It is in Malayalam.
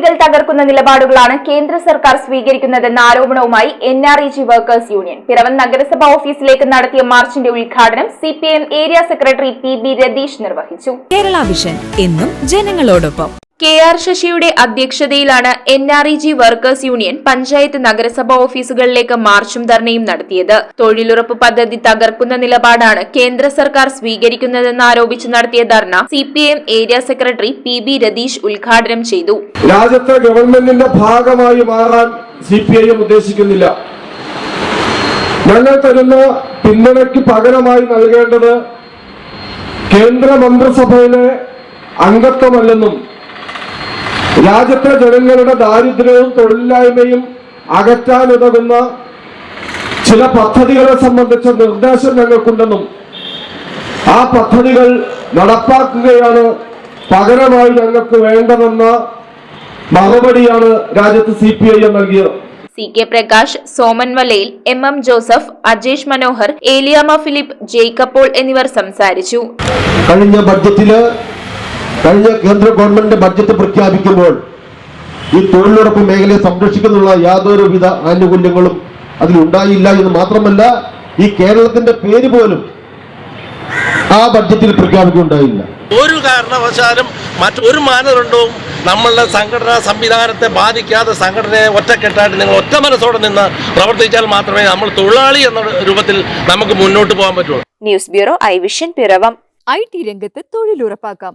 തകർക്കുന്ന നിലപാടുകളാണ് കേന്ദ്ര സർക്കാർ സ്വീകരിക്കുന്നതെന്ന ആരോപണവുമായി N R E G workers union Piravom നഗരസഭാ ഓഫീസിലേക്ക് നടത്തിയ മാർച്ചിന്റെ ഉദ്ഘാടനം C P M area secretary P B Ratheesh നിർവഹിച്ചു. കേരള വിഷൻ എന്നും ജനങ്ങളോടൊപ്പം. കെ ആർ ശശിയുടെ അധ്യക്ഷതയിലാണ് N R E G workers union panchayat നഗരസഭാ ഓഫീസുകളിലേക്ക് മാർച്ചും ധർണയും നടത്തിയത്. തൊഴിലുറപ്പ് പദ്ധതി തകർക്കുന്ന നിലപാടാണ് കേന്ദ്ര സർക്കാർ സ്വീകരിക്കുന്നതെന്ന് ആരോപിച്ച് നടത്തിയ dharna C P M area secretary P B Ratheesh ഉദ്ഘാടനം ചെയ്തു. രാജ്യത്തെ ഗവൺമെന്റിന്റെ ഭാഗമായി മാറാൻ സി പി ഐ എം ഉദ്ദേശിക്കുന്നില്ല. ഞങ്ങൾ തരുന്ന പിന്തുണയ്ക്ക് പകരമായി നൽകേണ്ടത് കേന്ദ്ര മന്ത്രിസഭയിലെ അംഗത്വമല്ലെന്നും രാജ്യത്തെ ജനങ്ങളുടെ ദാരിദ്ര്യവും തൊഴിലില്ലായ്മയും അകറ്റാനുതകുന്ന ചില പദ്ധതികളെ സംബന്ധിച്ച നിർദ്ദേശം ഞങ്ങൾക്കുണ്ടെന്നും ആ പദ്ധതികൾ നടപ്പാക്കുകയാണ് പകരമായി ഞങ്ങൾക്ക് വേണ്ടതെന്ന മറുപടിയാണ് രാജ്യത്ത് സി പി ഐ എം നൽകിയത്. C K Prakash Soman Valayil M M Joseph Ajesh Manohar Eliyamma Philip Jacob Paul എന്നിവർ സംസാരിച്ചു. കഴിഞ്ഞ ബഡ്ജറ്റിൽ കഴിഞ്ഞ കേന്ദ്ര ഗവൺമെന്റ് ബഡ്ജറ്റ് പ്രഖ്യാപിക്കുമ്പോൾ ഈ തൊഴിലുറപ്പ് മേഖലയെ സംരക്ഷിക്കുന്നുള്ള യാതൊരുവിധ ആനുകൂല്യങ്ങളും അതിലുണ്ടായില്ല എന്ന് മാത്രമല്ല ഈ കേരളത്തിന്റെ പേര് പോലും ആ ബഡ്ജറ്റിൽ പ്രഖ്യാപിക്കുകയുണ്ടായില്ല ഒരു കാരണവശാലും മറ്റൊരു മാനദണ്ഡവും നമ്മളുടെ സംഘടനാ സംവിധാനത്തെ ബാധിക്കാതെ സംഘടനയെ ഒറ്റക്കെട്ടായിട്ട് നിങ്ങൾ ഒറ്റ മനസ്സോടെ നിന്ന് പ്രവർത്തിച്ചാൽ മാത്രമേ നമ്മൾ തൊഴിലാളി എന്ന രൂപത്തിൽ നമുക്ക് മുന്നോട്ട് പോകാൻ പറ്റുള്ളൂ. News bureau I vision Piravom. I T രംഗത്ത് തൊഴിലുറപ്പാക്കാം.